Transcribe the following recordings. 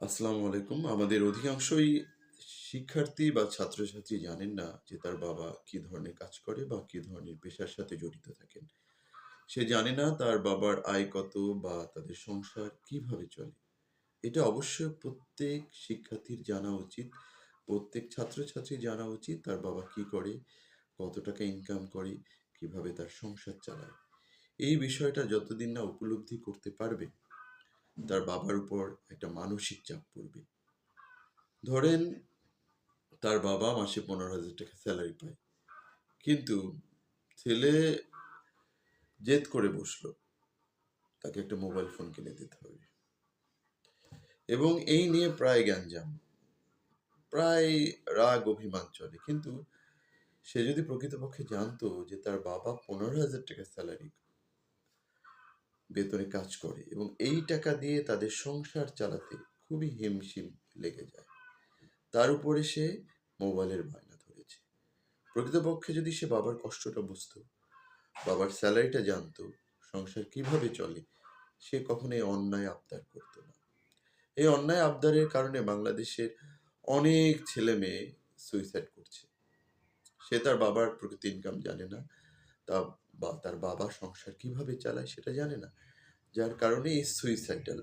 আসসালামু আলাইকুম। আমাদের অধিকাংশই শিক্ষার্থী বা ছাত্রছাত্রী জানেন না যে তার বাবা কি ধরনের কাজ করে বা কি ধরনের পেশার সাথে জড়িত থাকেন। সে জানে না তার বাবার আয় কত বা তাদের সংসার কীভাবে চলে। এটা অবশ্যই প্রত্যেক শিক্ষার্থীর জানা উচিত। প্রত্যেক ছাত্রছাত্রীর জানা উচিত তার বাবা কি করে, কত টাকা ইনকাম করে, কীভাবে তার সংসার চালায়। এই বিষয়টা যতদিন না উপলব্ধি করতে পারবে, তার বাবার উপর একটা মানসিক চাপ পড়বে। ধরেন তার বাবা মাসে ১৫,০০০ টাকা স্যালারি পায়। কিন্তু ছেলে জেদ করে বসল তাকে একটা মোবাইল ফোন কিনে দিতে হবে। এবং এই নিয়ে প্রায় গ্যাঞ্জাম। প্রায় রাগ অভিমান চলে। কিন্তু সে যদি প্রকৃতপক্ষে জানতো যে তার বাবা ১৫,০০০ টাকা সেলারি বেতনে কাজ করে এবং এই টাকা দিয়ে তাদের সংসার চালাতে খুবই হিমশিম লেগে যায়। তার উপরে সে মোবাইলের বায়না ধরেছে। প্রকৃতপক্ষে যদি সে বাবার কষ্টটা বুঝতো, বাবার স্যালারিটা জানতো, সংসার কীভাবে চলে, সে কখনো এই অন্যায় আবদার করতো না। এই অন্যায় আবদারের কারণে বাংলাদেশের অনেক ছেলে মেয়ে সুইসাইড করছে। সে তার বাবার প্রকৃত ইনকাম জানে না। তা বা তার বাবা সংসার কীভাবে চালায় সেটা জানে না। যার কারণে এই সুইসাইডাল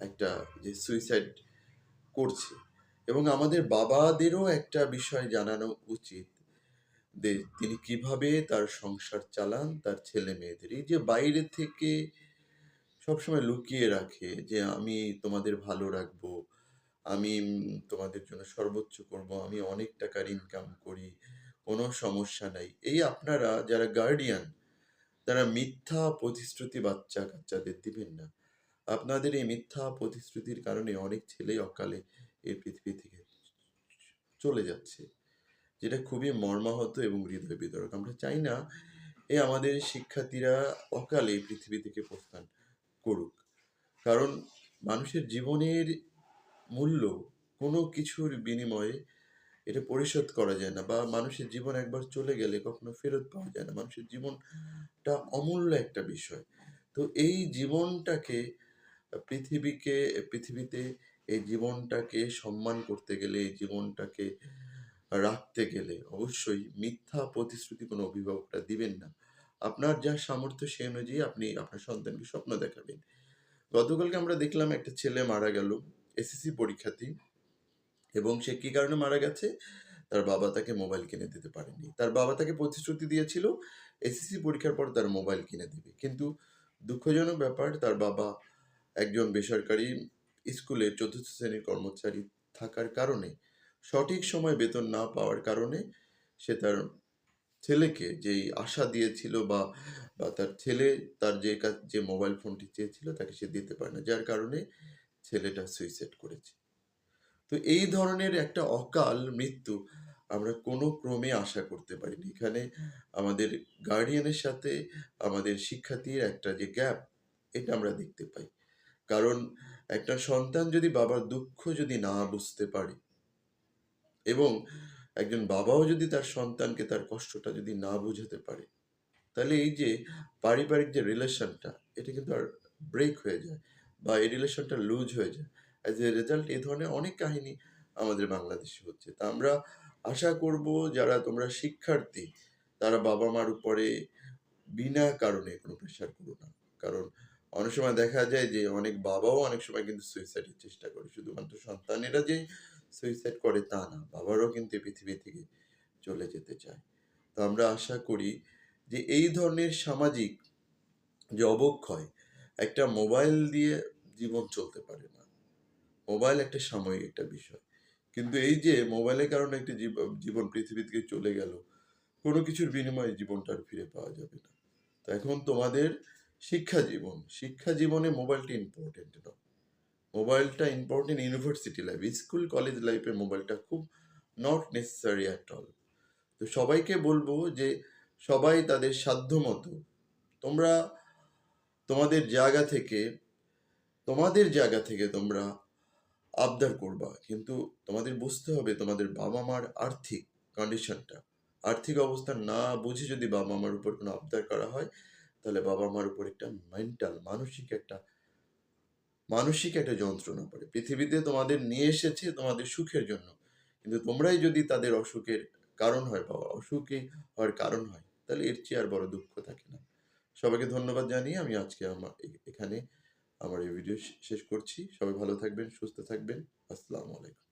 একটা যে সুইসাইড করছে এবং আমাদের বাবাদেরও একটা বিষয় জানানো উচিত যে তিনি কীভাবে তার সংসার চালান তার ছেলেমেয়েদের। এই যে বাইরে থেকে সবসময় লুকিয়ে রাখে যে আমি তোমাদের ভালো রাখব, আমি তোমাদের জন্য সর্বোচ্চ করব, আমি অনেক টাকার ইনকাম করি, কোনো সমস্যা নাই। এই আপনারা যারা গার্ডিয়ান তারা মিথ্যা প্রতিশ্রুতি বাচ্চা-কাচ্চাদের দিবেন না। আপনাদের এই মিথ্যা প্রতিশ্রুতির কারণে অনেক ছেলেই অকালে এই পৃথিবী থেকে চলে যাচ্ছে। যেটা খুবই মর্মাহত এবং হৃদয় বিতরক আমরা চাই না এই আমাদের শিক্ষার্থীরা অকালে পৃথিবী থেকে প্রস্থান করুক। কারণ মানুষের জীবনের মূল্য কোনো কিছুর বিনিময়ে এটা পরিশোধ করা যায় না বা মানুষের জীবন একবার চলে গেলে কখনো ফেরত পাওয়া যায় না। মানুষের জীবনটা অমূল্য একটা বিষয়। তো এই জীবনটাকে পৃথিবীকে পৃথিবীতে এই জীবনটাকে সম্মান করতে গেলে, এই জীবনটাকে রাখতে গেলে অবশ্যই মিথ্যা প্রতিশ্রুতি কোনো অভিভাবকরা দিবেন না। আপনার যা সামর্থ্য সে অনুযায়ী আপনি আপনার সন্তানকে স্বপ্ন দেখাবেন। গতকালকে আমরা দেখলাম একটা ছেলে মারা গেল এসএসসি পরীক্ষার্থী এবং সে কি কারণে মারা গেছে? তার বাবা তাকে মোবাইল কিনে দিতে পারেনি। তার বাবা তাকে প্রতিশ্রুতি দিয়েছিল এসএসসি পরীক্ষার পর তার মোবাইল কিনে দিবে। কিন্তু দুঃখজনক ব্যাপার তার বাবা একজন বেসরকারি স্কুলের চতুর্থ শ্রেণির কর্মচারী থাকার কারণে সঠিক সময় বেতন না পাওয়ার কারণে সে তার ছেলেকে যেই আশা দিয়েছিল বা, বা তার ছেলে তার যে কাজ যে মোবাইল ফোনটি চেয়েছিল তাকে সে দিতে পারে না। যার কারণে ছেলেটা সুইসাইড করেছে। তো এই ধরনের একটা অকাল মৃত্যু আমরা কোনো ক্রমে আশা করতে পারি না। এখানে আমাদের গার্ডিয়ানের সাথে আমাদের শিক্ষার্থীর একটা যে গ্যাপ এটা আমরা দেখতে পাই। কারণ একটা সন্তান যদি বাবার দুঃখ যদি না বুঝতে পারে এবং একজন বাবাও যদি তার সন্তানকে তার কষ্টটা যদি না বুঝাতে পারে, তাহলে এই যে পারিবারিক যে রিলেশনটা এটা কিন্তু আর ব্রেক হয়ে যায় বা এই রিলেশনটা লুজ হয়ে যায়। অ্যাজ এ রেজাল্ট এই ধরনের অনেক কাহিনী আমাদের বাংলাদেশে হচ্ছে। তা আমরা আশা করব যারা তোমরা শিক্ষার্থী, তারা বাবা-মার উপরে বিনা কারণে কোনো প্রেশার করো না। কারণ অনেক সময় দেখা যায় যে অনেক বাবাও অনেক সময় কিন্তু সুইসাইডের চেষ্টা করে। শুধুমাত্র সন্তানেরা যে সুইসাইড করে তা না। বাবারাও কিন্তু পৃথিবী থেকে চলে যেতে চায়। তো আমরা আশা করি যে এই ধরনের সামাজিক যে অবক্ষয়, একটা মোবাইল দিয়ে জীবন চলতে পারে না। মোবাইল একটা সাময়িক একটা বিষয়। কিন্তু এই যে মোবাইলের কারণে একটি জীব জীবন পৃথিবী থেকে চলে গেল, কোনো কিছুর বিনিময়ে জীবনটা আর ফিরে পাওয়া যাবে না। তো এখন তোমাদের শিক্ষা জীবন, শিক্ষা জীবনে মোবাইলটা ইম্পোর্টেন্ট নয়। মোবাইলটা important university life, school college লাইফে মোবাইলটা খুব নট নেসেসারি অ্যাট অল। তো সবাইকে বলব যে সবাই তাদের সাধ্যমতো তোমরা তোমাদের জায়গা থেকে তোমাদের জায়গা থেকে তোমরা আবদার করবা। কিন্তু তোমাদের বুঝতে হবে তোমাদের বাবা-মার আর্থিক কন্ডিশনটা। আর্থিক অবস্থা না বুঝে যদি বাবা-মার উপর কোনো আবদার করা হয়, তাহলে বাবা-মার উপর একটা মেন্টাল মানসিক একটা মানসিক একটা যন্ত্রণা পড়ে পৃথিবীতে তোমাদের নিয়ে এসেছে তোমাদের সুখের জন্য কিন্তু তোমরাই যদি তাদের অসুখের কারণ হয় বা অসুখী হওয়ার কারণ হয় তাহলে এর চেয়ে আর বড় দুঃখ থাকে না সবাইকে ধন্যবাদ জানিয়ে আমি আজকে আমার এখানে আমার এই ভিডিও শেষ করছি। সবাই ভালো থাকবেন সুস্থ থাকবেন। আসসালামু আলাইকুম।